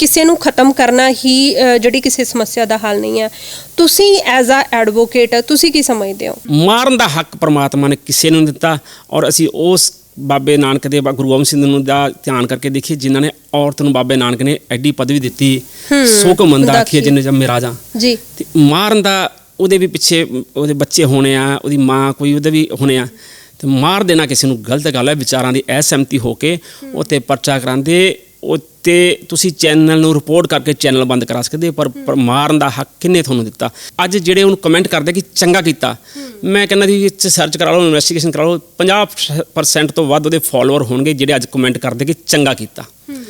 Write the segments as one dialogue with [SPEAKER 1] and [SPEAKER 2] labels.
[SPEAKER 1] ਕਿਸੇ ਨੂੰ ਖਤਮ ਕਰਨਾ ਹੀ ਜਿਹੜੀ ਕਿਸੇ ਸਮੱਸਿਆ ਦਾ ਹੱਲ ਨਹੀਂ ਹੈ। ਤੁਸੀਂ ਐਜ਼ ਅ ਐਡਵੋਕੇਟ ਤੁਸੀਂ ਕੀ ਸਮਝਦੇ ਹੋ?
[SPEAKER 2] ਮਾਰਨ ਦਾ ਹੱਕ ਪ੍ਰਮਾਤਮਾ ਨੇ ਕਿਸੇ ਨੂੰ ਦਿੱਤਾ ਔਰ ਅਸੀਂ ਉਸ ਬਾਬੇ ਨਾਨਕ ਦੇ ਗੁਰੂ ਗੋਬਿੰਦ ਸਿੰਘ ਨੂੰ ਦਾ ਧਿਆਨ ਕਰਕੇ ਦੇਖੀਏ ਜਿਨ੍ਹਾਂ ਨੇ ਔਰਤ ਨੂੰ ਬਾਬੇ ਨਾਨਕ ਨੇ ਐਡੀ ਪਦਵੀ ਦਿੱਤੀ। ਸੋ ਕੋ ਮੰਦਾ
[SPEAKER 1] ਦਾਖੀ।
[SPEAKER 2] ਆਖੀਏ ਜਿੰਨੇ ਜੰਮੇ ਰਾਜਾ।
[SPEAKER 1] ਜੀ।
[SPEAKER 2] ਤੇ ਮਾਰਨ ਦਾ ਉਹਦੇ ਵੀ ਪਿੱਛੇ ਉਹਦੇ ਬੱਚੇ ਹੋਣੇ ਆ ਉਹਦੀ ਮਾਂ ਕੋਈ ਉਹਦੇ ਵੀ ਹੋਣੇ ਆ। ਤੇ ਮਾਰ ਦੇਣਾ ਕਿਸੇ ਨੂੰ ਗਲਤ ਗੱਲ ਹੈ ਵਿਚਾਰਾਂ ਦੀ ਅਸਹਿਮਤੀ ਹੋ ਕੇ ਉੱਤੇ ਪਰਚਾ ਕਰਾਉਂਦੇ ਉੱਤੇ ਤੁਸੀਂ ਚੈਨਲ ਨੂੰ ਰਿਪੋਰਟ ਕਰਕੇ ਚੈਨਲ ਬੰਦ ਕਰਾ ਸਕਦੇ ਪਰ ਪਰ ਮਾਰਨ ਦਾ ਹੱਕ ਕਿੰਨੇ ਤੁਹਾਨੂੰ ਦਿੱਤਾ? ਅੱਜ ਜਿਹੜੇ ਉਹਨੂੰ ਕਮੈਂਟ ਕਰਦੇ ਕਿ ਚੰਗਾ ਕੀਤਾ। ਮੈਂ ਕਹਿੰਦਾ ਜੀ 'ਚ ਸਰਚ ਕਰਾ ਲਓ ਇਨਵੈਸਟੀਗੇਸ਼ਨ ਕਰਾ ਲਓ 50% ਤੋਂ ਵੱਧ ਉਹਦੇ ਫਾਲੋਅਰ ਹੋਣਗੇ ਜਿਹੜੇ ਅੱਜ ਕਮੈਂਟ ਕਰਦੇ ਕਿ ਚੰਗਾ ਕੀਤਾ।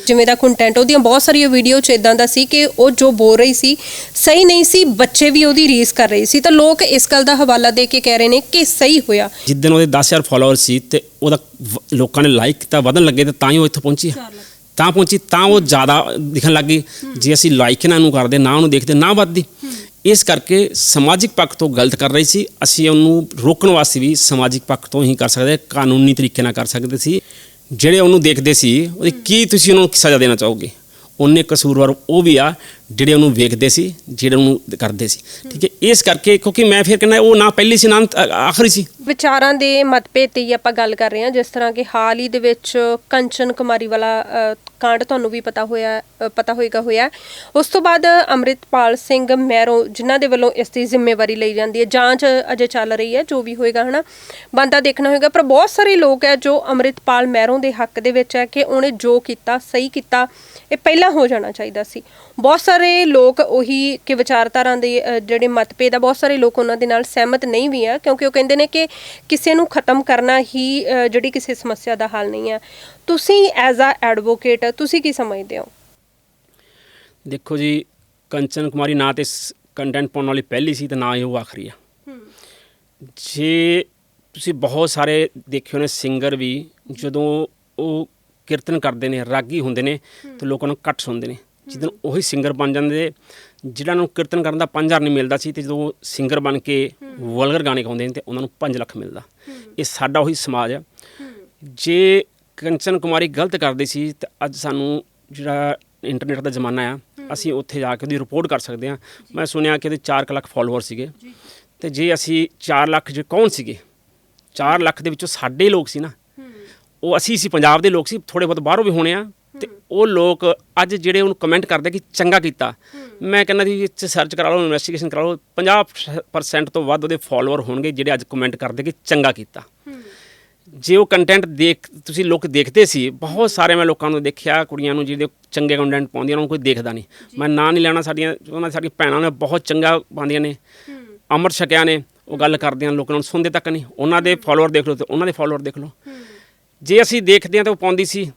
[SPEAKER 1] ਜਿਵੇਂ ਦਾ ਕੰਟੈਂਟ ਉਹਦੀਆਂ ਬਹੁਤ ਸਾਰੀਆਂ ਵੀਡੀਓ ਚ ਇਦਾਂ ਦਾ ਸੀ ਕਿ ਉਹ ਜੋ ਬੋਲ ਰਹੀ ਸੀ ਸਹੀ ਨਹੀਂ ਸੀ ਬੱਚੇ ਵੀ ਉਹਦੀ ਰੀਸ ਕਰ ਰਹੇ ਸੀ। ਤਾਂ ਲੋਕ ਇਸ ਗੱਲ ਦਾ ਹਵਾਲਾ ਦੇ ਕੇ ਕਹਿ ਰਹੇ ਨੇ ਕਿ ਸਹੀ ਹੋਇਆ।
[SPEAKER 2] ਜਿੱਦਣ ਉਹਦੇ 10000 ਫਾਲੋਅਰ ਸੀ ਤੇ ਉਹਦਾ ਲੋਕਾਂ ਨੇ ਲਾਈਕ ਕੀਤਾ ਵਧਣ ਲੱਗੇ ਤੇ ਤਾਂ ਹੀ ਉਹ ਇੱਥੇ ਪਹੁੰਚੀ। ਹੈ। ਤਾਂ ਪਹੁੰਚੀ, ਤਾਂ ਉਹ ਜ਼ਿਆਦਾ ਦਿਖਣ ਲੱਗ ਗਈ। ਜੇ ਅਸੀਂ ਲਾਈਕ ਇਹਨਾਂ ਨੂੰ ਕਰਦੇ, ਨਾ ਉਹਨੂੰ ਦੇਖਦੇ, ਨਾ ਵੱਧਦੀ। ਇਸ ਕਰਕੇ ਸਮਾਜਿਕ ਪੱਖ ਤੋਂ ਗਲਤ ਕਰ ਰਹੀ ਸੀ। ਅਸੀਂ ਉਹਨੂੰ ਰੋਕਣ ਵਾਸਤੇ ਵੀ ਸਮਾਜਿਕ ਪੱਖ ਤੋਂ ਹੀ ਕਰ ਸਕਦੇ, ਕਾਨੂੰਨੀ ਤਰੀਕੇ ਨਾਲ ਕਰ ਸਕਦੇ ਸੀ। ਜਿਹੜੇ ਉਹਨੂੰ ਦੇਖਦੇ ਸੀ, ਉਹਦੀ ਕੀ ਤੁਸੀਂ ਉਹਨੂੰ ਸਜ਼ਾ ਦੇਣਾ ਚਾਹੋਗੇ? ਉਹਨੇ ਕਸੂਰਵਾਰ ਉਹ ਵੀ ਆ, ਜਿਹੜੇ ਉਹਨੂੰ ਵੇਖਦੇ ਸੀ, ਜਿਹੜੇ ਉਹਨੂੰ ਕਰਦੇ ਸੀ। ਠੀਕ ਹੈ, ਇਸ ਕਰਕੇ ਕਿਉਂਕਿ ਮੈਂ ਫਿਰ ਕਹਿੰਦਾ ਉਹ ਨਾ ਪਹਿਲੀ ਸੀ, ਨਾ ਆਖਰੀ ਸੀ।
[SPEAKER 1] ਵਿਚਾਰਾਂ ਦੇ ਮਤਭੇਦ ਤੇ ਹੀ ਆਪਾਂ ਗੱਲ ਕਰ ਰਹੇ ਹਾਂ, ਜਿਸ ਤਰ੍ਹਾਂ ਕਿ ਹਾਲ ਹੀ ਦੇ ਵਿੱਚ ਕੰਚਨ ਕੁਮਾਰੀ ਵਾਲਾ ਕਾਂਡ ਤੁਹਾਨੂੰ ਵੀ ਪਤਾ ਹੋਇਆ ਪਤਾ ਹੋਏਗਾ ਹੋਇਆ। ਉਸ ਤੋਂ ਬਾਅਦ ਅੰਮ੍ਰਿਤਪਾਲ ਸਿੰਘ ਮੈਰੋ, ਜਿਨ੍ਹਾਂ ਦੇ ਵੱਲੋਂ ਇਸ ਦੀ ਜ਼ਿੰਮੇਵਾਰੀ ਲਈ ਜਾਂਦੀ ਹੈ, ਜਾਂਚ ਅਜੇ ਚੱਲ ਰਹੀ ਹੈ, ਜੋ ਵੀ ਹੋਏਗਾ, ਹਨਾ। ਬੰਦਾ ਦੇਖਣਾ ਹੋਏਗਾ, ਪਰ ਬਹੁਤ ਸਾਰੇ ਲੋਕ ਹੈ ਜੋ ਅੰਮ੍ਰਿਤਪਾਲ ਮੈਰੋ ਦੇ ਹੱਕ ਦੇ ਵਿੱਚ ਹੈ ਕਿ ਉਹਨੇ ਜੋ ਕੀਤਾ, ਸਹੀ ਕੀਤਾ ਇਹ ਪਹਿਲਾਂ ਹੋ ਜਾਣਾ ਚਾਹੀਦਾ ਸੀ। ਬਹੁਤ ਸਾਰੇ ਲੋਕ ਉਹੀ ਕਿ ਵਿਚਾਰਧਾਰਾ ਦੇ ਅ, ਜਿਹੜੇ ਮਤਭੇਦ ਆ ਬਹੁਤ ਸਾਰੇ ਲੋਕ ਉਹਨਾਂ ਦੇ ਨਾਲ ਸਹਿਮਤ ਨਹੀਂ ਵੀ ਆ ਕਿਉਂਕਿ ਉਹ ਕਹਿੰਦੇ ਨੇ ਕਿ ਕਿਸੇ ਨੂੰ ਖਤਮ ਕਰਨਾ ਹੀ ਅ, ਜਿਹੜੀ ਕਿਸੇ ਸਮੱਸਿਆ ਦਾ ਹੱਲ ਨਹੀਂ ਹੈ ਤੁਸੀਂ ਐਜ਼ ਅ ਐਡਵੋਕੇਟ ਤੁਸੀਂ ਕੀ ਸਮਝਦੇ ਹੋ?
[SPEAKER 2] ਦੇਖੋ ਜੀ ਕੰਚਨ ਕੁਮਾਰੀ ਨਾ ਤੇ ਕੰਟੈਂਟ ਪਾਉਣ ਵਾਲੀ ਪਹਿਲੀ ਸੀ ਤੇ ਨਾ ਹੀ ਉਹ ਆਖਰੀ ਆ। ਜੇ ਤੁਸੀਂ ਬਹੁਤ ਸਾਰੇ ਦੇਖੇ ਹੋਣੇ ਸਿੰਗਰ ਵੀ ਜਦੋਂ ਉਹ ਕੀਰਤਨ ਕਰਦੇ ਨੇ ਰਾਗੀ ਹੁੰਦੇ ਨੇ ਤੇ ਲੋਕਾਂ ਨੂੰ ਘੱਟ ਸੁਣਦੇ ਨੇ। ਜਦੋਂ ਉਹੀ ਸਿੰਗਰ ਬਣ ਜਾਂਦੇ ਜਿਹੜਾ ਨੂੰ ਕੀਰਤਨ ਕਰਨ ਦਾ 5000 ਨਹੀਂ ਮਿਲਦਾ ਸੀ ਤੇ ਜਦੋਂ ਸਿੰਗਰ ਬਣ ਕੇ ਵਲਗਰ ਗਾਣੇ ਗਾਉਂਦੇ ਨੇ ਤੇ ਉਹਨਾਂ ਨੂੰ 5 ਲੱਖ ਮਿਲਦਾ। ਇਹ ਸਾਡਾ ਉਹੀ ਸਮਾਜ ਹੈ। ਜੇ ਕੰਚਨ ਕੁਮਾਰੀ ਗਲਤ ਕਰਦੀ ਸੀ ਤੇ ਅੱਜ ਸਾਨੂੰ ਜਿਹੜਾ ਇੰਟਰਨੈਟ ਦਾ ਜ਼ਮਾਨਾ ਆ ਅਸੀਂ ਉੱਥੇ ਜਾ ਕੇ ਉਹਦੀ ਰਿਪੋਰਟ ਕਰ ਸਕਦੇ ਹਾਂ। ਮੈਂ ਸੁਣਿਆ ਕਿ ਉਹਦੇ 4 ਲੱਖ ਫਾਲੋਅਰ ਸੀਗੇ। ਤੇ ਜੇ ਅਸੀਂ 4 ਲੱਖ ਜੇ ਕੌਣ ਸੀਗੇ? 4 ਲੱਖ ਦੇ ਵਿੱਚੋਂ ਸਾਡੇ ਲੋਕ ਸੀ ਨਾ ਉਹ ਅਸੀਂ ਸੀ ਪੰਜਾਬ ਦੇ ਲੋਕ ਸੀ ਥੋੜੇ ਬਹੁਤ ਬਾਹਰੋਂ ਵੀ ਹੋਣੇ ਆ ਤੇ ਉਹ ਲੋਕ ਅੱਜ ਜਿਹੜੇ ਉਹਨੂੰ ਕਮੈਂਟ ਕਰਦੇ ਕਿ ਚੰਗਾ ਕੀਤਾ। ਮੈਂ ਕਹਿੰਦਾ ਜੀ ਇਹ 'ਚ ਸਰਚ ਕਰਾ ਲਓ ਇਨਵੈਸਟੀਗੇਸ਼ਨ ਕਰਾ ਲਓ 50% ਤੋਂ ਵੱਧ ਉਹਦੇ ਫਾਲੋਅਰ ਹੋਣਗੇ ਜਿਹੜੇ ਅੱਜ ਕਮੈਂਟ ਕਰਦੇ ਕਿ ਚੰਗਾ ਕੀਤਾ। ਜੇ ਉਹ ਕੰਟੈਂਟ ਦੇਖ ਤੁਸੀਂ ਲੋਕ ਦੇਖਦੇ ਸੀ ਬਹੁਤ ਸਾਰੇ ਮੈਂ ਲੋਕਾਂ ਨੂੰ ਦੇਖਿਆ ਕੁੜੀਆਂ ਨੂੰ ਜਿਹੜੇ ਚੰਗੇ ਕੰਟੈਂਟ ਪਾਉਂਦੀਆਂ ਉਹਨਾਂ ਨੂੰ ਕੋਈ ਦੇਖਦਾ ਨਹੀਂ। ਮੈਂ ਨਾਂ ਨਹੀਂ ਲੈਣਾ ਸਾਡੀਆਂ ਉਹਨਾਂ ਸਾਡੀਆਂ ਭੈਣਾਂ ਨੇ ਬਹੁਤ ਚੰਗਾ ਪਾਉਂਦੀਆਂ ਨੇ। ਅਮਰ ਛਕਿਆ ਨੇ ਉਹ ਗੱਲ ਕਰਦੀਆਂ ਲੋਕਾਂ ਨੂੰ ਸੁਣਦੇ ਤੱਕ ਨਹੀਂ। ਉਹਨਾਂ ਦੇ ਫਾਲੋਅਰ ਦੇਖ ਲਓ ਤੇ ਉਹਨਾਂ ਦੇ ਫਾਲੋਅਰ ਦੇਖ ਲਓ। ਜੇ ਅਸੀਂ ਦੇਖਦੇ ਹਾਂ ਤਾਂ ਉਹ ਪਾਉਂਦੀ ਸੀ।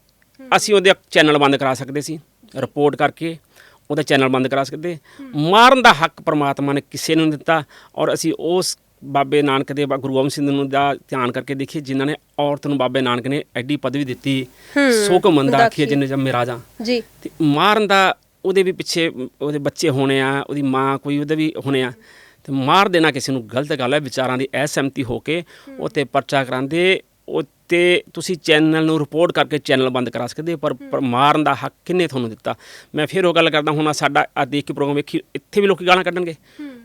[SPEAKER 2] ਅਸੀਂ ਉਹਦੇ ਚੈਨਲ ਬੰਦ ਕਰਾ ਸਕਦੇ ਸੀ। ਰਿਪੋਰਟ ਕਰਕੇ ਉਹਦਾ ਚੈਨਲ ਬੰਦ ਕਰਾ ਸਕਦੇ। ਮਾਰਨ ਦਾ ਹੱਕ ਪ੍ਰਮਾਤਮਾ ਨੇ ਕਿਸੇ ਨੂੰ ਨਹੀਂ ਦਿੱਤਾ ਔਰ ਅਸੀਂ ਉਸ ਬਾਬੇ ਨਾਨਕ ਦੇ ਗੁਰੂ ਗੋਬਿੰਦ ਸਿੰਘ ਨੂੰ ਦਾ ਧਿਆਨ ਕਰਕੇ ਦੇਖੀਏ ਜਿਨ੍ਹਾਂ ਨੇ ਔਰਤ ਨੂੰ ਬਾਬੇ ਨਾਨਕ ਨੇ ਐਡੀ ਪਦਵੀ ਦਿੱਤੀ। ਸੋ ਕੋ ਮੰਦਾ ਆਖੀਏ ਜਿੰਨੇ ਜੰਮੇ ਰਾਜਾ
[SPEAKER 1] ਜੀ।
[SPEAKER 2] ਤੇ ਮਾਰਨ ਦਾ ਉਹਦੇ ਵੀ ਪਿੱਛੇ ਉਹਦੇ ਬੱਚੇ ਹੋਣੇ ਆ ਉਹਦੀ ਮਾਂ ਕੋਈ ਉਹਦੇ ਵੀ ਹੋਣੇ ਆ। ਤੇ ਮਾਰ ਦੇਣਾ ਕਿਸੇ ਨੂੰ ਗਲਤ ਗੱਲ ਹੈ ਵਿਚਾਰਾਂ ਦੀ ਅਸਹਿਮਤੀ ਹੋ ਕੇ ਉੱਤੇ ਪਰਚਾ ਕਰਾਉਂਦੇ ਉੱਤੇ ਤੁਸੀਂ ਚੈਨਲ ਨੂੰ ਰਿਪੋਰਟ ਕਰਕੇ ਚੈਨਲ ਬੰਦ ਕਰਾ ਸਕਦੇ ਪਰ ਪਰ ਮਾਰਨ ਦਾ ਹੱਕ ਕਿੰਨੇ ਤੁਹਾਨੂੰ ਦਿੱਤਾ? ਮੈਂ ਫਿਰ ਉਹ ਗੱਲ ਕਰਦਾ ਹੁਣ ਆਹ ਸਾਡਾ ਆ ਦੇਖ ਕੇ ਪ੍ਰੋਗਰਾਮ ਵੇਖੀ ਇੱਥੇ ਵੀ ਲੋਕੀ ਗਾਲਾਂ ਕੱਢਣਗੇ।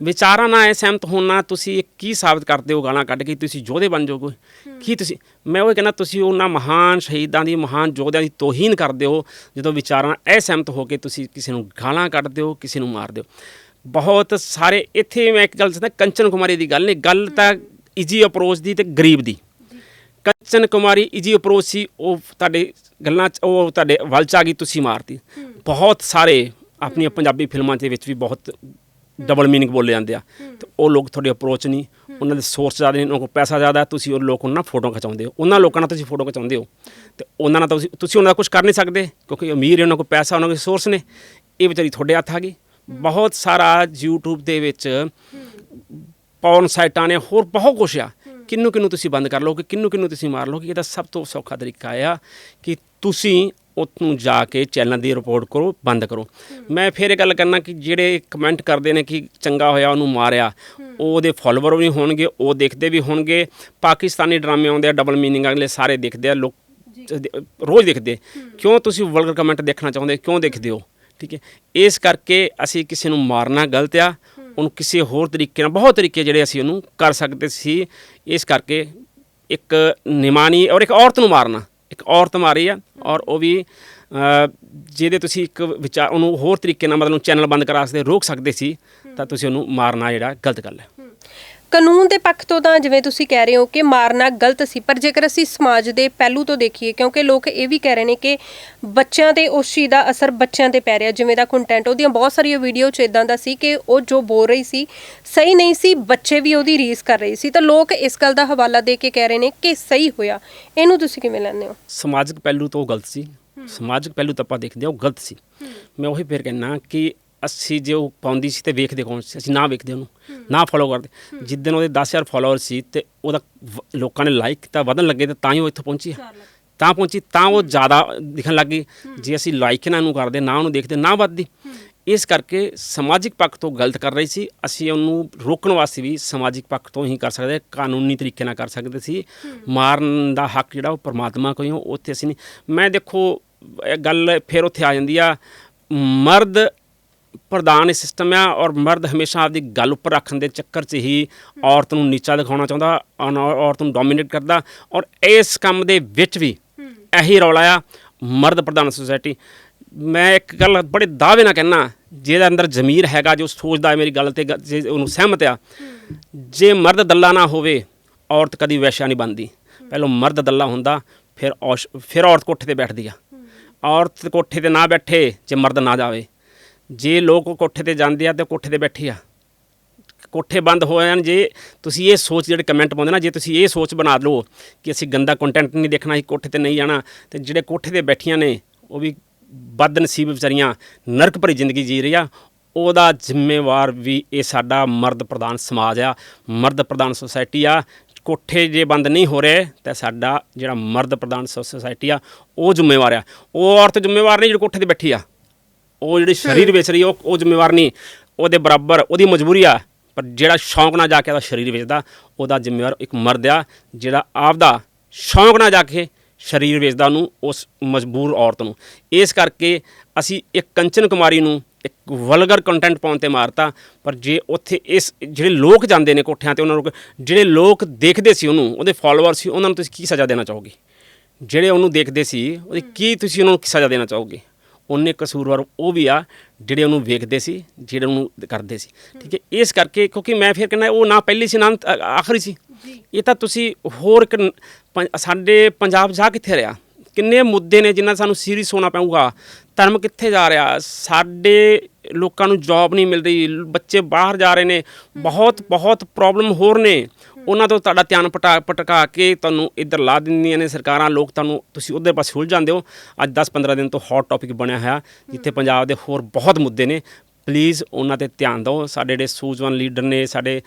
[SPEAKER 2] ਵਿਚਾਰਾਂ ਨਾਲ ਅਸਹਿਮਤ ਹੋਣਾ ਤੁਸੀਂ ਕੀ ਸਾਬਤ ਕਰਦੇ ਹੋ ਗਾਲਾਂ ਕੱਢ ਕੇ? ਤੁਸੀਂ ਯੋਧੇ ਬਣ ਜਾਓਗੇ। ਕੀ ਤੁਸੀਂ ਮੈਂ ਉਹ ਕਹਿੰਦਾ ਤੁਸੀਂ ਉਹਨਾਂ ਮਹਾਨ ਸ਼ਹੀਦਾਂ ਦੀ ਮਹਾਨ ਯੋਧਿਆਂ ਦੀ ਤੋਹੀਨ ਕਰਦੇ ਹੋ ਜਦੋਂ ਵਿਚਾਰਾਂ ਅਸਹਿਮਤ ਹੋ ਕੇ ਤੁਸੀਂ ਕਿਸੇ ਨੂੰ ਗਾਲਾਂ ਕੱਢਦੇ ਹੋ ਕਿਸੇ ਨੂੰ ਮਾਰਦੇ ਹੋ। ਬਹੁਤ ਸਾਰੇ ਇੱਥੇ ਮੈਂ ਇੱਕ ਗੱਲ ਦੱਸਦਾ ਕੰਚਨ ਕੁਮਾਰੀ ਦੀ ਗੱਲ ਨਹੀਂ ਗੱਲ ਤਾਂ ਈਜੀ ਅਪਰੋਚ ਦੀ ਤੇ ਗਰੀਬ ਦੀ। ਕੰਚਨ ਕੁਮਾਰੀ ਈਜੀ ਅਪਰੋਚ ਸੀ ਉਹ ਤੁਹਾਡੇ ਗੱਲਾਂ 'ਚ ਉਹ ਤੁਹਾਡੇ ਵੱਲ 'ਚ ਆ ਗਈ ਤੁਸੀਂ ਮਾਰਤੀ। ਬਹੁਤ ਸਾਰੇ ਆਪਣੀਆਂ ਪੰਜਾਬੀ ਫਿਲਮਾਂ ਦੇ ਵਿੱਚ ਵੀ ਬਹੁਤ ਡਬਲ ਮੀਨਿੰਗ ਬੋਲੇ ਜਾਂਦੇ ਆ। ਤੇ ਉਹ ਲੋਕ ਤੁਹਾਡੀ ਅਪਰੋਚ ਨਹੀਂ ਉਹਨਾਂ ਦੇ ਸੋਰਸ ਜ਼ਿਆਦਾ ਨੇ ਉਹਨਾਂ ਕੋਲ ਪੈਸਾ ਜ਼ਿਆਦਾ ਹੈ, ਤੁਸੀਂ ਉਹ ਲੋਕ ਉਹਨਾਂ ਫੋਟੋ ਖਿਚਾਉਂਦੇ ਹੋ। ਉਹਨਾਂ ਲੋਕਾਂ ਨਾਲ ਤੁਸੀਂ ਫੋਟੋ ਖਿਚਾਉਂਦੇ ਹੋ। ਤੇ ਉਹਨਾਂ ਨਾਲ ਤੁਸੀਂ ਤੁਸੀਂ ਉਹਨਾਂ ਦਾ ਕੁਝ ਕਰ ਨਹੀਂ ਸਕਦੇ ਕਿਉਂਕਿ ਅਮੀਰ ਹੈ ਉਹਨਾਂ ਕੋਲ ਪੈਸਾ ਉਹਨਾਂ ਕੋਲ ਸੋਰਸ ਨੇ। ਇਹ ਵਿਚਾਰੀ ਤੁਹਾਡੇ ਹੱਥ ਆ ਗਈ। ਬਹੁਤ ਸਾਰਾ YouTube ਦੇ ਵਿੱਚ ਪੌਰਨ ਸਾਈਟਾਂ ਨੇ ਹੋਰ ਬਹੁਤ ਕੁਛ ਆ। ਕਿੰਨੂੰ ਕਿੰਨੂੰ ਤੁਸੀਂ ਬੰਦ ਕਰ ਲਓਗੇ ਕਿੰਨੂੰ ਕਿੰਨੂੰ ਤੁਸੀਂ ਮਾਰ ਲਓਗੇ ਇਹਦਾ ਸਭ ਤੋਂ ਸੌਖਾ ਤਰੀਕਾ ਆ ਕਿ ਤੁਸੀਂ ਉੱਥੋਂ ਜਾ ਕੇ ਚੈਨਲ ਦੀ ਰਿਪੋਰਟ ਕਰੋ ਬੰਦ ਕਰੋ। ਮੈਂ ਫਿਰ ਇਹ ਗੱਲ ਕਰਨਾ ਕਿ ਜਿਹੜੇ ਕਮੈਂਟ ਕਰਦੇ ਨੇ ਕਿ ਚੰਗਾ ਹੋਇਆ ਉਹਨੂੰ ਮਾਰਿਆ ਉਹ ਉਹਦੇ ਫਾਲੋਅਰ ਵੀ ਹੋਣਗੇ ਉਹ ਦੇਖਦੇ ਵੀ ਹੋਣਗੇ। ਪਾਕਿਸਤਾਨੀ ਡਰਾਮੇ ਆਉਂਦੇ ਆ ਡਬਲ ਮੀਨਿੰਗ ਅਗਲੇ ਸਾਰੇ ਦੇਖਦੇ ਆ ਲੋਕ ਰੋਜ਼ ਦੇਖਦੇ। ਕਿਉਂ ਤੁਸੀਂ ਵਲਗਰ ਕਮੈਂਟ ਦੇਖਣਾ ਚਾਹੁੰਦੇ? ਕਿਉਂ ਦੇਖਦੇ ਹੋ? ਠੀਕ ਹੈ। ਇਸ ਕਰਕੇ ਅਸੀਂ ਕਿਸੇ ਨੂੰ ਮਾਰਨਾ ਗਲਤ ਆ ਉਹਨੂੰ ਕਿਸੇ ਹੋਰ ਤਰੀਕੇ ਨਾਲ, ਬਹੁਤ ਤਰੀਕੇ ਜਿਹੜੇ ਅਸੀਂ ਉਹਨੂੰ ਕਰ ਸਕਦੇ ਸੀ। ਇਸ ਕਰਕੇ ਇੱਕ ਨਿਮਾਣੀ ਔਰ ਇੱਕ ਔਰਤ ਨੂੰ ਮਾਰਨਾ, ਇੱਕ ਔਰਤ ਮਾਰੀ ਆ ਔਰ ਉਹ ਵੀ ਜਿਹਦੇ ਤੁਸੀਂ ਇੱਕ ਵਿਚਾਰ, ਉਹਨੂੰ ਹੋਰ ਤਰੀਕੇ ਨਾਲ ਮਤਲਬ ਚੈਨਲ ਬੰਦ ਕਰਾ ਸਕਦੇ, ਰੋਕ ਸਕਦੇ ਸੀ, ਤਾਂ ਤੁਸੀਂ ਉਹਨੂੰ ਮਾਰਨਾ ਜਿਹੜਾ ਗਲਤ ਗੱਲ ਹੈ।
[SPEAKER 1] ਕਾਨੂੰਨ ਦੇ ਪੱਖ ਤੋਂ ਤਾਂ ਜਿਵੇਂ ਤੁਸੀਂ ਕਹਿ ਰਹੇ ਹੋ ਕਿ ਮਾਰਨਾ ਗਲਤ ਸੀ ਪਰ ਜੇਕਰ ਅਸੀਂ ਸਮਾਜ ਦੇ ਪਹਿਲੂ ਤੋਂ ਦੇਖੀਏ ਕਿਉਂਕਿ ਲੋਕ ਇਹ ਵੀ ਕਹਿ ਰਹੇ ਨੇ ਕਿ ਬੱਚਿਆਂ ਤੇ ਉਸ ਚੀਜ਼ ਦਾ ਅਸਰ ਬੱਚਿਆਂ ਤੇ ਪੈ ਰਿਹਾ ਜਿਵੇਂ ਦਾ ਕੰਟੈਂਟ ਉਹਦੀਆਂ ਬਹੁਤ ਸਾਰੀਆਂ ਵੀਡੀਓ ਚ ਇਦਾਂ ਦਾ ਸੀ ਕਿ ਉਹ ਜੋ ਬੋਲ ਰਹੀ ਸੀ ਸਹੀ ਨਹੀਂ ਸੀ ਬੱਚੇ ਵੀ ਉਹਦੀ ਰੀਸ ਕਰ ਰਹੇ ਸੀ। ਤਾਂ ਲੋਕ ਇਸ ਗੱਲ ਦਾ ਹਵਾਲਾ ਦੇ ਕੇ ਕਹਿ ਰਹੇ ਨੇ ਕਿ ਸਹੀ ਹੋਇਆ। ਇਹਨੂੰ ਤੁਸੀਂ ਕਿਵੇਂ ਲੈਂਦੇ ਹੋ?
[SPEAKER 2] ਸਮਾਜਿਕ ਪਹਿਲੂ ਤੋਂ ਉਹ ਗਲਤ ਸੀ। ਸਮਾਜਿਕ ਪਹਿਲੂ ਤਾਂ ਆਪਾਂ ਦੇਖਦੇ ਹਾਂ ਉਹ ਗਲਤ ਸੀ। ਮੈਂ ਉਹੀ ਫਿਰ ਕਹਿਣਾ ਕਿ ਅਸੀਂ ਜੇ ਉਹ ਪਾਉਂਦੀ ਸੀ ਤੇ ਵੇਖਦੇ ਕੌਣ ਸੀ? ਅਸੀਂ ਨਾ ਵੇਖਦੇ ਉਹਨੂੰ ਨਾ ਫੋਲੋ ਕਰਦੇ। ਜਿੱਦਨ ਉਹਦੇ 10000 ਫਾਲੋਅਰ ਸੀ ਤੇ ਉਹਦਾ ਲੋਕਾਂ ਨੇ ਲਾਈਕ ਤਾਂ ਵਧਣ ਲੱਗੇ ਤੇ ਤਾਂ ਹੀ ਉਹ ਇੱਥੇ ਪਹੁੰਚੀ ਤਾਂ ਪਹੁੰਚੀ ਤਾਂ ਉਹ ਜ਼ਿਆਦਾ ਦਿਖਣ ਲੱਗ ਜੇ ਅਸੀਂ ਲਾਈਕ ਨਾ ਨੂੰ ਕਰਦੇ ਨਾ ਉਹਨੂੰ ਦੇਖਦੇ ਨਾ ਵੱਧਦੀ। ਇਸ ਕਰਕੇ ਸਮਾਜਿਕ ਪੱਖ ਤੋਂ ਗਲਤ ਕਰ ਰਹੀ ਸੀ। ਅਸੀਂ ਉਹਨੂੰ ਰੋਕਣ ਵਾਸਤੇ ਵੀ ਸਮਾਜਿਕ ਪੱਖ ਤੋਂ ਹੀ ਕਰ ਸਕਦੇ ਕਾਨੂੰਨੀ ਤਰੀਕੇ ਨਾਲ ਕਰ ਸਕਦੇ ਸੀ। ਮਾਰਨ ਦਾ ਹੱਕ ਜਿਹੜਾ ਉਹ ਪਰਮਾਤਮਾ ਕੋਲ ਹੀ ਆ, ਉੱਥੇ ਅਸੀਂ ਨਹੀਂ। ਮੈਂ ਦੇਖੋ ਇਹ ਗੱਲ ਫਿਰ ਉੱਥੇ ਆ ਜਾਂਦੀ ਆ। ਮਰਦ ਪ੍ਰਧਾਨ ਸਿਸਟਮ ਆ ਔਰ ਮਰਦ ਹਮੇਸ਼ਾ ਆਪਦੀ ਗੱਲ ਉੱਪਰ ਰੱਖਣ ਦੇ ਚੱਕਰ 'ਚ ਹੀ ਔਰਤ ਨੂੰ ਨੀਚਾ ਦਿਖਾਉਣਾ ਚਾਹੁੰਦਾ ਔਰ ਔਰਤ ਨੂੰ ਡੋਮੀਨੇਟ ਕਰਦਾ ਔਰ ਇਸ ਕੰਮ ਦੇ ਵਿੱਚ ਵੀ ਇਹੀ ਰੌਲਾ ਆ ਮਰਦ ਪ੍ਰਧਾਨ ਸੁਸਾਇਟੀ ਮੈਂ ਇੱਕ ਗੱਲ ਬੜੇ ਦਾਅਵੇ ਨਾਲ ਕਹਿਣਾ ਜਿਹਦੇ ਅੰਦਰ ਜ਼ਮੀਰ ਹੈਗਾ ਜੋ ਸੋਚਦਾ ਹੈ ਮੇਰੀ ਗੱਲ ਤੇ ਜੇ ਉਹਨੂੰ ਸਹਿਮਤ ਆ ਜੇ ਮਰਦ ਦੱਲਾ ਨਾ ਹੋਵੇ ਔਰਤ ਕਦੀ ਵੈਸ਼ਾ ਨਹੀਂ ਬਣਦੀ। ਪਹਿਲਾਂ ਮਰਦ ਦੱਲਾ ਹੁੰਦਾ ਫਿਰ ਫਿਰ ਔਰਤ ਕੋਠੇ ਤੇ ਬੈਠਦੀ ਆ। ਔਰਤ ਕੋਠੇ ਤੇ ਨਾ ਬੈਠੇ ਜੇ ਮਰਦ ਨਾ ਜਾਵੇ। ਜੇ ਲੋਕ ਕੋਠੇ ਤੇ ਜਾਂਦੇ ਆ ਤੇ ਕੋਠੇ ਤੇ ਬੈਠੇ ਆ। ਕੋਠੇ ਬੰਦ ਹੋ ਜਾਣ, ਜੇ ਤੁਸੀਂ ਇਹ ਸੋਚ ਜਿਹੜੇ ਕਮੈਂਟ ਪਾਉਂਦੇ ਨਾ, ਜੇ ਤੁਸੀਂ ਇਹ ਸੋਚ ਬਣਾ ਲਓ ਕਿ ਅਸੀਂ ਗੰਦਾ ਕੰਟੈਂਟ ਨਹੀਂ ਦੇਖਣਾ, ਅਸੀਂ ਕੋਠੇ ਤੇ ਨਹੀਂ ਜਾਣਾ, ਤੇ ਜਿਹੜੇ ਕੋਠੇ ਤੇ ਬੈਠੀਆਂ ਨੇ, ਉਹ ਵੀ ਬਦਨਸੀਬ ਵਿਚਾਰੀਆਂ ਨਰਕ ਭਰੀ ਜ਼ਿੰਦਗੀ ਜੀ ਰਹੀ ਆ ਉਹਦਾ ਜ਼ਿੰਮੇਵਾਰ ਵੀ ਇਹ ਸਾਡਾ ਮਰਦ ਪ੍ਰਧਾਨ ਸਮਾਜ ਆ, ਮਰਦ ਪ੍ਰਧਾਨ ਸੁਸਾਇਟੀ ਆ। ਕੋਠੇ ਜੇ ਬੰਦ ਨਹੀਂ ਹੋ ਰਹੇ, ਤਾਂ ਸਾਡਾ ਜਿਹੜਾ ਮਰਦ ਪ੍ਰਧਾਨ ਸੁਸਾਇਟੀ ਆ, ਉਹ ਜ਼ਿੰਮੇਵਾਰ ਆ। ਉਹ ਔਰਤ ਜ਼ਿੰਮੇਵਾਰ ਨਹੀਂ ਜਿਹੜੀ ਕੋਠੇ ਤੇ ਬੈਠੀ ਆ। ਉਹ ਜਿਹੜੀ ਸਰੀਰ ਵੇਚ ਰਹੀ ਉਹ ਉਹ ਜ਼ਿੰਮੇਵਾਰ ਨਹੀਂ। ਉਹਦੇ ਬਰਾਬਰ ਉਹਦੀ ਮਜਬੂਰੀ ਆ ਪਰ ਜਿਹੜਾ ਸ਼ੌਂਕ ਨਾਲ ਜਾ ਕੇ ਉਹਦਾ ਸਰੀਰ ਵੇਚਦਾ ਉਹਦਾ ਜ਼ਿੰਮੇਵਾਰ ਇੱਕ ਮਰਦ ਆ ਜਿਹੜਾ ਆਪਦਾ ਸ਼ੌਂਕ ਨਾਲ ਜਾ ਕੇ ਸਰੀਰ ਵੇਚਦਾ ਉਹਨੂੰ ਉਸ ਮਜਬੂਰ ਔਰਤ ਨੂੰ। ਇਸ ਕਰਕੇ ਅਸੀਂ ਇੱਕ ਕੰਚਨ ਕੁਮਾਰੀ ਨੂੰ ਇੱਕ ਵਲਗਰ ਕੰਟੈਂਟ ਪਾਉਣ ਤੇ ਮਾਰਤਾ ਪਰ ਜੇ ਉੱਥੇ ਇਸ ਜਿਹੜੇ ਲੋਕ ਜਾਂਦੇ ਨੇ ਕੋਠਿਆਂ ਤੇ ਉਹਨਾਂ ਨੂੰ ਜਿਹੜੇ ਲੋਕ ਦੇਖਦੇ ਸੀ ਉਹਨੂੰ ਉਹਦੇ ਫਾਲੋਅਰ ਸੀ ਉਹਨਾਂ ਨੂੰ ਤੁਸੀਂ ਕੀ ਸਜ਼ਾ ਦੇਣਾ ਚਾਹੋਗੇ? ਜਿਹੜੇ ਉਹਨੂੰ ਦੇਖਦੇ ਸੀ ਉਹਦੀ ਕੀ ਤੁਸੀਂ ਉਹਨਾਂ ਨੂੰ ਸਜ਼ਾ ਦੇਣਾ ਚਾਹੋਗੇ? ਉਹਨੇ ਕਸੂਰਵਾਰ ਉਹ ਵੀ ਆ ਜਿਹੜੇ ਉਹਨੂੰ ਵੇਖਦੇ ਸੀ ਜਿਹੜੇ ਉਹਨੂੰ ਕਰਦੇ ਸੀ। ਠੀਕ ਹੈ ਇਸ ਕਰਕੇ ਕਿਉਂਕਿ ਮੈਂ ਫਿਰ ਕਹਿੰਦਾ ਉਹ ਨਾ ਪਹਿਲੀ ਸੀ ਨਾ ਆਖਰੀ ਸੀ। ਇਹ ਤਾਂ ਤੁਸੀਂ ਹੋਰ ਸਾਡੇ ਪੰਜਾਬ ਜਾ ਕਿੱਥੇ ਰਿਹਾ? ਕਿੰਨੇ ਮੁੱਦੇ ਨੇ ਜਿਨ੍ਹਾਂ ਸਾਨੂੰ ਸੀਰੀਅਸ ਹੋਣਾ ਪਊਗਾ? ਧਰਮ ਕਿੱਥੇ ਜਾ ਰਿਹਾ? ਸਾਡੇ ਲੋਕਾਂ ਨੂੰ ਜੌਬ ਨਹੀਂ ਮਿਲ ਰਹੀ ਲ- ਬੱਚੇ ਬਾਹਰ ਜਾ ਰਹੇ ਨੇ ਬਹੁਤ ਬਹੁਤ ਪ੍ਰੋਬਲਮ ਹੋਰ ਨੇ। ਉਹਨਾਂ ਤੋਂ ਤੁਹਾਡਾ ਧਿਆਨ ਪਟਾ ਪਟਕਾ ਕੇ ਤੁਹਾਨੂੰ ਇੱਧਰ ਲਾ ਦਿੰਦੀਆਂ ਨੇ ਸਰਕਾਰਾਂ ਲੋਕ ਤੁਹਾਨੂੰ ਤੁਸੀਂ ਉਧਰ ਪਾਸੇ ਉਲਝ ਜਾਂਦੇ ਹੋ। ਅੱਜ 10-15 ਦਿਨ ਤੋਂ ਹੌਟ ਟੌਪਿਕ ਬਣਿਆ ਹੋਇਆ ਜਿੱਥੇ ਪੰਜਾਬ ਦੇ ਹੋਰ ਬਹੁਤ ਮੁੱਦੇ ਨੇ। ਪਲੀਜ਼ ਉਹਨਾਂ ਤੇ ਧਿਆਨ ਦਿਓ। ਸਾਡੇ ਜਿਹੜੇ ਸੂਝਵਾਨ ਲੀਡਰ ਨੇ ਸਾਡੇ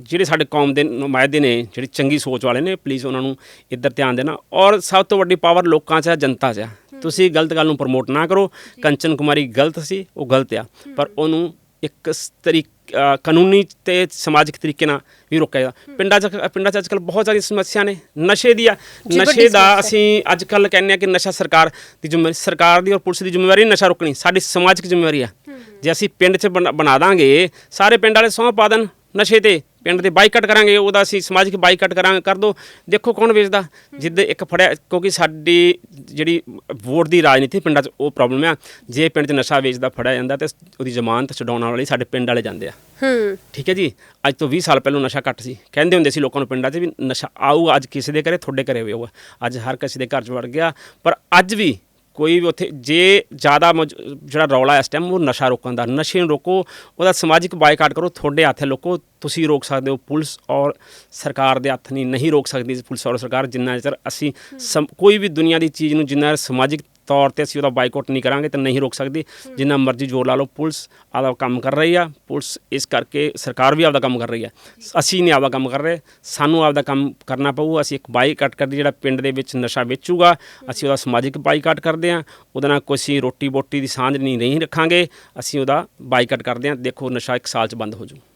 [SPEAKER 2] ਜਿਹੜੇ ਸਾਡੇ ਕੌਮ ਦੇ ਨੁਮਾਇੰਦੇ ਨੇ ਜਿਹੜੇ ਚੰਗੀ ਸੋਚ ਵਾਲੇ ਨੇ ਪਲੀਜ਼ ਉਹਨਾਂ ਨੂੰ ਇੱਧਰ ਧਿਆਨ ਦੇਣਾ। ਔਰ ਸਭ ਤੋਂ ਵੱਡੀ ਪਾਵਰ ਲੋਕਾਂ 'ਚ ਆ ਜਨਤਾ 'ਚ ਆ। ਤੁਸੀਂ ਗਲਤ ਗੱਲ ਨੂੰ ਪ੍ਰਮੋਟ ਨਾ ਕਰੋ। ਕੰਚਨ ਕੁਮਾਰੀ ਗਲਤ ਸੀ ਉਹ ਗਲਤ ਆ। ਪਰ ਉਹਨੂੰ ਇੱਕ ਤਰੀਕ ਕਾਨੂੰਨੀ ਤੇ ਸਮਾਜਿਕ ਤਰੀਕੇ ਨਾਲ ਵੀ ਰੋਕਿਆ ਜਾ ਪਿੰਡਾਂ 'ਚ ਪਿੰਡਾਂ 'ਚ ਅੱਜਕੱਲ ਬਹੁਤ ਸਾਰੀ ਸਮੱਸਿਆ ਨੇ। ਨਸ਼ੇ ਦੀ ਆ ਨਸ਼ੇ ਦਾ। ਅਸੀਂ ਅੱਜ ਕੱਲ ਕਹਿੰਦੇ ਆ ਕਿ ਨਸ਼ਾ ਸਰਕਾਰ ਦੀ ਜ਼ਿੰਮੇਵਾਰੀ ਸਰਕਾਰ ਦੀ ਔਰ ਪੁਲਿਸ ਦੀ ਜ਼ਿੰਮੇਵਾਰੀ ਨਸ਼ਾ ਰੋਕਣੀ ਸਾਡੀ ਸਮਾਜਿਕ ਜ਼ਿੰਮੇਵਾਰੀ ਆ। ਜੇ ਅਸੀਂ ਪਿੰਡ 'ਚ ਬਣਾ ਦਾਂਗੇ ਸਾਰੇ ਪਿੰਡ ਵਾਲੇ ਸਹੁੰ ਪਾ ਦੇਣ ਨਸ਼ੇ ਤੇ। ਪਿੰਡ ਦੇ ਬਾਈਕਾਟ ਕਰਾਂਗੇ ਉਹਦਾ ਅਸੀਂ ਸਮਾਜਿਕ ਬਾਈਕਾਟ ਕਰਾਂਗੇ ਕਰ ਦੋ। ਦੇਖੋ ਕੌਣ ਵੇਚਦਾ? ਜਿੱਦ ਇੱਕ ਫੜਿਆ ਕਿਉਂਕਿ ਸਾਡੀ ਜਿਹੜੀ ਵੋਟ ਦੀ ਰਾਜਨੀਤੀ ਪਿੰਡਾਂ 'ਚ ਉਹ ਪ੍ਰੋਬਲਮ ਆ। ਜੇ ਪਿੰਡ 'ਚ ਨਸ਼ਾ ਵੇਚਦਾ ਫੜਿਆ ਜਾਂਦਾ ਤੇ ਉਹਦੀ ਜ਼ਮਾਨਤ ਛਡਾਉਣ ਵਾਲੇ ਸਾਡੇ ਪਿੰਡ ਵਾਲੇ ਜਾਂਦੇ ਆ।
[SPEAKER 1] ਹੂੰ।
[SPEAKER 2] ਠੀਕ ਹੈ ਜੀ? ਅੱਜ ਤੋਂ 20 ਸਾਲ ਪਹਿਲਾਂ ਨਸ਼ਾ ਘੱਟ ਸੀ। ਕਹਿੰਦੇ ਹੁੰਦੇ ਸੀ ਲੋਕਾਂ ਨੂੰ ਪਿੰਡਾਂ 'ਚ ਵੀ ਨਸ਼ਾ ਆਊ ਅੱਜ ਕਿਸੇ ਦੇ ਘਰੇ ਤੁਹਾਡੇ ਘਰੇ ਵੀ ਆਊਗਾ। ਅੱਜ ਹਰ ਕਿਸੇ ਦੇ ਘਰ 'ਚ ਵੜ ਗਿਆ। ਪਰ ਅੱਜ ਵੀ ਕੋਈ ਵੀ ਉੱਥੇ ਜੇ ਜ਼ਿਆਦਾ ਮੌਜ- ਜਿਹੜਾ ਰੌਲਾ ਇਸ ਟਾਈਮ ਉਹ ਨਸ਼ਾ ਰੋਕਣ ਦਾ, ਨਸ਼ੇ ਨੂੰ ਰੋਕੋ, ਉਹਦਾ ਸਮਾਜਿਕ ਬਾਈਕਾਟ ਕਰੋ, ਤੁਹਾਡੇ ਹੱਥ ਹੈ ਲੋਕੋ, ਤੁਸੀਂ ਰੋਕ ਸਕਦੇ ਹੋ, ਪੁਲਿਸ ਔਰ ਸਰਕਾਰ ਦੇ ਹੱਥ ਨਹੀਂ ਨਹੀਂ ਰੋਕ ਸਕਦੀ ਪੁਲਿਸ ਔਰ ਸਰਕਾਰ ਜਿੰਨਾ ਚਿਰ ਅਸੀਂ ਸਮ- ਕੋਈ ਵੀ ਦੁਨੀਆ ਦੀ ਚੀਜ਼ ਨੂੰ ਜਿੰਨਾ ਸਮਾਜਿਕ ਤੌਰ ਤੇ ਅਸੀਂ ਉਹਦਾ ਬਾਈਕਾਟ ਨਹੀਂ ਕਰਾਂਗੇ ਤਾਂ ਨਹੀਂ ਰੋਕ ਸਕਦੀ। ਜਿੰਨਾ ਮਰਜ਼ੀ ਜ਼ੋਰ ਲਾ ਲਓ, ਪੁਲਿਸ ਆਪਦਾ ਕੰਮ ਕਰ ਰਹੀ ਆ। ਪੁਲਿਸ ਇਸ ਕਰਕੇ ਸਰਕਾਰ ਵੀ ਆਪਦਾ ਕੰਮ ਕਰ ਰਹੀ ਆ। ਅਸੀਂ ਨਹੀਂ ਆਪਦਾ ਕੰਮ ਕਰ ਰਹੇ। ਸਾਨੂੰ ਆਪਦਾ ਕੰਮ ਕਰਨਾ ਪਊ। ਅਸੀਂ ਇੱਕ ਬਾਈਕਾਟ ਕਰਦੇ ਜਿਹੜਾ ਪਿੰਡ ਦੇ ਵਿੱਚ ਨਸ਼ਾ ਵੇਚੂਗਾ। ਅਸੀਂ ਉਹਦਾ ਸਮਾਜਿਕ ਬਾਈਕਾਟ ਕਰਦੇ ਆ। ਉਹਦੇ ਨਾਲ ਕੋਈ ਅਸੀਂ ਰੋਟੀ ਬੋਟੀ ਦੀ ਸਾਂਝ ਨਹੀਂ ਨਹੀਂ ਰੱਖਾਂਗੇ। ਅਸੀਂ ਉਹਦਾ ਬਾਈਕਾਟ ਕਰਦੇ ਆ। ਦੇਖੋ, ਨਸ਼ਾ ਇੱਕ ਸਾਲ ਚ ਬੰਦ ਹੋ ਜਾਊ।